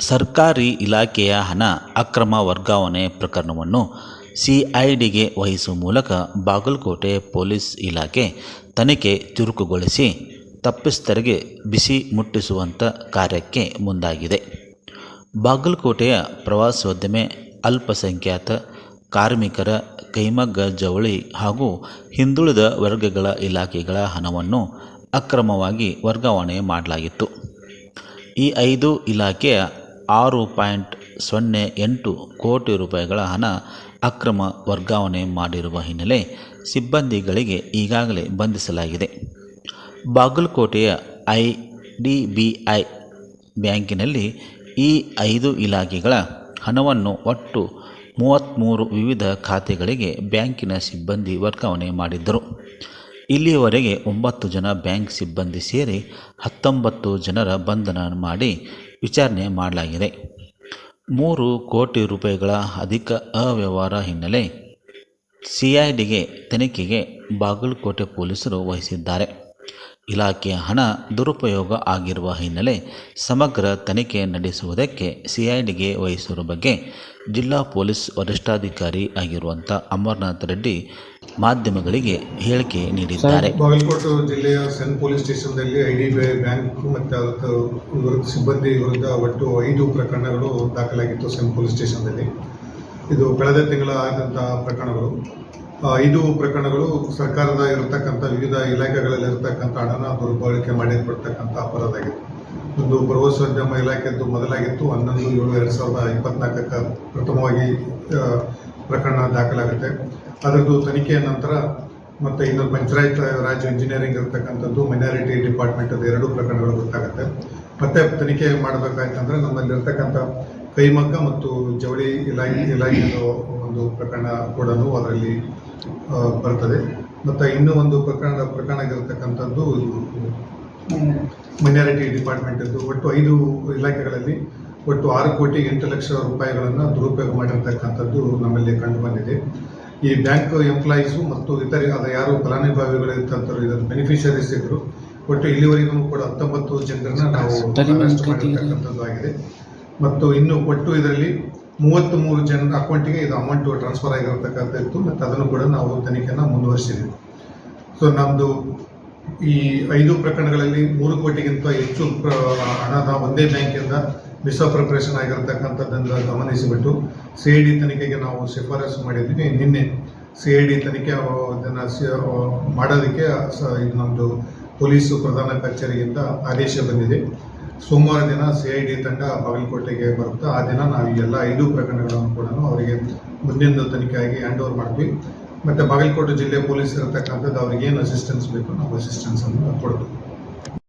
ಸರ್ಕಾರಿ ಇಲಾಖೆಯ ಹಣ ಅಕ್ರಮ ವರ್ಗಾವಣೆ ಪ್ರಕರಣವನ್ನು ಸಿಐಡಿಗೆ ವಹಿಸುವ ಮೂಲಕ ಬಾಗಲಕೋಟೆ ಪೊಲೀಸ್ ಇಲಾಖೆ ತನಿಖೆ ಚುರುಕುಗೊಳಿಸಿ ತಪ್ಪಿತಸ್ಥರಿಗೆ ಬಿಸಿ ಮುಟ್ಟಿಸುವಂಥ ಕಾರ್ಯಕ್ಕೆ ಮುಂದಾಗಿದೆ. ಬಾಗಲಕೋಟೆಯ ಪ್ರವಾಸೋದ್ಯಮ ಅಲ್ಪಸಂಖ್ಯಾತ ಕಾರ್ಮಿಕರ ಕೈಮಗ್ಗ ಜವಳಿ ಹಾಗೂ ಹಿಂದುಳಿದ ವರ್ಗಗಳ ಇಲಾಖೆಗಳ ಹಣವನ್ನು ಅಕ್ರಮವಾಗಿ ವರ್ಗಾವಣೆ ಮಾಡಲಾಗಿತ್ತು. ಈ ಐದು ಇಲಾಖೆಯ ಆರು ಪಾಯಿಂಟ್ ಸೊನ್ನೆ ಎಂಟು ಕೋಟಿ ರೂಪಾಯಿಗಳ ಹಣ ಅಕ್ರಮ ವರ್ಗಾವಣೆ ಮಾಡಿರುವ ಹಿನ್ನೆಲೆ ಸಿಬ್ಬಂದಿಗಳಿಗೆ ಈಗಾಗಲೇ ಬಂಧಿಸಲಾಗಿದೆ. ಬಾಗಲಕೋಟೆಯ ಐ ಡಿ ಬಿ ಐ ಬ್ಯಾಂಕಿನಲ್ಲಿ ಈ ಐದು ಇಲಾಖೆಗಳ ಹಣವನ್ನು ಒಟ್ಟು ಮೂವತ್ತ್ಮೂರು ವಿವಿಧ ಖಾತೆಗಳಿಗೆ ಬ್ಯಾಂಕಿನ ಸಿಬ್ಬಂದಿ ವರ್ಗಾವಣೆ ಮಾಡಿದ್ದರು. ಇಲ್ಲಿಯವರೆಗೆ ಒಂಬತ್ತು ಜನ ಬ್ಯಾಂಕ್ ಸಿಬ್ಬಂದಿ ಸೇರಿ ಹತ್ತೊಂಬತ್ತು ಜನರ ಬಂಧನ ಮಾಡಿ ವಿಚಾರಣೆ ಮಾಡಲಾಗಿದೆ. ಮೂರು ಕೋಟಿ ರೂಪಾಯಿಗಳ ಅಧಿಕ ಅವ್ಯವಹಾರ ಹಿನ್ನೆಲೆ ಸಿಐಡಿಗೆ ತನಿಖೆಗೆ ಬಾಗಲಕೋಟೆ ಪೊಲೀಸರು ವಹಿಸಿದ್ದಾರೆ. ಇಲಾಖೆಯ ಹಣ ದುರುಪಯೋಗ ಆಗಿರುವ ಹಿನ್ನೆಲೆ ಸಮಗ್ರ ತನಿಖೆ ನಡೆಸುವುದಕ್ಕೆ ಸಿಐಡಿಗೆ ವಹಿಸಿರುವ ಬಗ್ಗೆ ಜಿಲ್ಲಾ ಪೊಲೀಸ್ ವರಿಷ್ಠಾಧಿಕಾರಿ ಆಗಿರುವಂಥ ಅಮರನಾಥ್ ರೆಡ್ಡಿ ಮಾಧ್ಯಮಗಳಿಗೆ ಹೇಳಿಕೆ ನೀಡಿದ್ದಾರೆ. ಬಾಗಲಕೋಟೆ ಜಿಲ್ಲೆಯ CEN police ಸ್ಟೇಷನ್ದಲ್ಲಿ I D B I bank ಮತ್ತು ಅದಕ್ಕೆ ವಿರುದ್ಧ ಸಿಬ್ಬಂದಿ ವಿರುದ್ಧ ಒಟ್ಟು ಐದು ಪ್ರಕರಣಗಳು ದಾಖಲಾಗಿತ್ತು ಸೆನ್ ಪೊಲೀಸ್ ಸ್ಟೇಷನ್ದಲ್ಲಿ ಇದು ಕಳೆದ ತಿಂಗಳ ಆದಂತಹ ಪ್ರಕರಣಗಳು. ಐದು ಪ್ರಕರಣಗಳು ಸರ್ಕಾರದ ಇರತಕ್ಕಂಥ ವಿವಿಧ ಇಲಾಖೆಗಳಲ್ಲಿ ಇರತಕ್ಕಂಥ ಹಣನ ದುರ್ಬಳಕೆ ಮಾಡಿರ್ಬಿಡ್ತಕ್ಕಂಥ ಅಪರಾಧ ಆಗಿತ್ತು ಒಂದು ಪ್ರವಾಸೋದ್ಯಮ ಇಲಾಖೆದ್ದು ಮೊದಲಾಗಿತ್ತು, ಹನ್ನೊಂದು ಏಳು ಎರಡು ಸಾವಿರದ ಇಪ್ಪತ್ನಾಲ್ಕಕ್ಕೆ ಪ್ರಥಮವಾಗಿ ಪ್ರಕರಣ ದಾಖಲಾಗುತ್ತೆ. ಅದರದ್ದು ತನಿಖೆಯ ನಂತರ ಮತ್ತು ಇನ್ನು ಪಂಚಾಯತ್ ರಾಜ್ ಇಂಜಿನಿಯರಿಂಗ್ ಇರತಕ್ಕಂಥದ್ದು ಮೈನಾರಿಟಿ ಡಿಪಾರ್ಟ್ಮೆಂಟ್ ಅದು ಎರಡು ಪ್ರಕರಣಗಳು ಗೊತ್ತಾಗುತ್ತೆ. ಮತ್ತೆ ತನಿಖೆ ಮಾಡಬೇಕಾಯ್ತಂದ್ರೆ ನಮ್ಮಲ್ಲಿ ಇರ್ತಕ್ಕಂಥ ಕೈಮಗ್ಗ ಮತ್ತು ಜವಳಿ ಇಲಾಖೆ ಇಲಾಖೆಯ ಒಂದು ಪ್ರಕರಣ ಕೂಡ ಅದರಲ್ಲಿ ಬರ್ತದೆ. ಮತ್ತು ಇನ್ನೂ ಒಂದು ಪ್ರಕರಣ ಪ್ರಕರಣ ಇರತಕ್ಕಂಥದ್ದು ಮೈನಾರಿಟಿ ಡಿಪಾರ್ಟ್ಮೆಂಟ್ ಒಟ್ಟು ಐದು ಇಲಾಖೆಗಳಲ್ಲಿ ಒಟ್ಟು ಆರು ಕೋಟಿ ಎಂಟು ಲಕ್ಷ ರೂಪಾಯಿಗಳನ್ನು ದುರುಪಯೋಗ ಮಾಡಿರ್ತಕ್ಕಂಥದ್ದು ನಮ್ಮಲ್ಲಿ ಕಂಡು ಬಂದಿದೆ. ಈ ಬ್ಯಾಂಕ್ ಎಂಪ್ಲಾಯೀಸು ಮತ್ತು ಇತರೆ ಅದ ಯಾರು ಫಲಾನುಭವಿಗಳು ಇರ್ತಂಥವ್ರು ಇದರ ಬೆನಿಫಿಷರೀಸ್ ಇದ್ದರು ಒಟ್ಟು ಇಲ್ಲಿವರೆಗೂ ಕೂಡ ಹತ್ತೊಂಬತ್ತು ಜನರನ್ನ ನಾವು ಆಗಿದೆ. ಮತ್ತು ಇನ್ನು ಒಟ್ಟು ಇದರಲ್ಲಿ ಮೂವತ್ತ್ ಮೂರು ಜನ ಅಕೌಂಟಿಗೆ ಇದು ಅಮೌಂಟ್ ಟ್ರಾನ್ಸ್ಫರ್ ಆಗಿರತಕ್ಕಂಥದ್ದು ಮತ್ತು ಅದನ್ನು ಕೂಡ ನಾವು ತನಿಖೆಯನ್ನು ಮುಂದುವರಿಸಿದ್ದೀವಿ ಸೊ ನಮ್ಮದು ಈ ಐದು ಪ್ರಕರಣಗಳಲ್ಲಿ ಮೂರು ಕೋಟಿಗಿಂತ ಹೆಚ್ಚು ಹಣದ ಒಂದೇ ಬ್ಯಾಂಕಿಂದ ಮಿಸ್ಅಪ್ರಪ್ರೇಷನ್ ಆಗಿರತಕ್ಕಂಥದ್ದನ್ನು ಗಮನಿಸಿಬಿಟ್ಟು ಸಿ ಐ ಡಿ ತನಿಖೆಗೆ ನಾವು ಶಿಫಾರಸು ಮಾಡಿದ್ವಿ ನಿನ್ನೆ ಸಿ ಐ ಡಿ ತನಿಖೆ ಅದನ್ನು ಮಾಡೋದಕ್ಕೆ, ಸ- ಇದು ನಮ್ಮದು ಪೊಲೀಸು ಪ್ರಧಾನ ಕಚೇರಿಯಿಂದ ಆದೇಶ ಬಂದಿದೆ. ಸೋಮವಾರ ದಿನ ಸಿ ಐ ಡಿ ತಂಡ ಬಾಗಲಕೋಟೆಗೆ ಬರುತ್ತೆ, ಆ ದಿನ ನಾವು ಎಲ್ಲ ಐದು ಪ್ರಕರಣಗಳನ್ನು ಕೂಡ ಅವರಿಗೆ ಮುಂದಿನ ತನಿಖೆಯಾಗಿ ಹ್ಯಾಂಡ್ ಓವರ್ ಮಾಡ್ತೀವಿ ಮತ್ತು ಬಾಗಲಕೋಟೆ ಜಿಲ್ಲೆ ಪೊಲೀಸ್ ಇರತಕ್ಕಂಥದ್ದು ಅವ್ರಿಗೆ ಏನು ಅಸಿಸ್ಟೆನ್ಸ್ ಬೇಕು ನಾವು ಅಸಿಸ್ಟೆನ್ಸನ್ನು ಕೊಡ್ತೀವಿ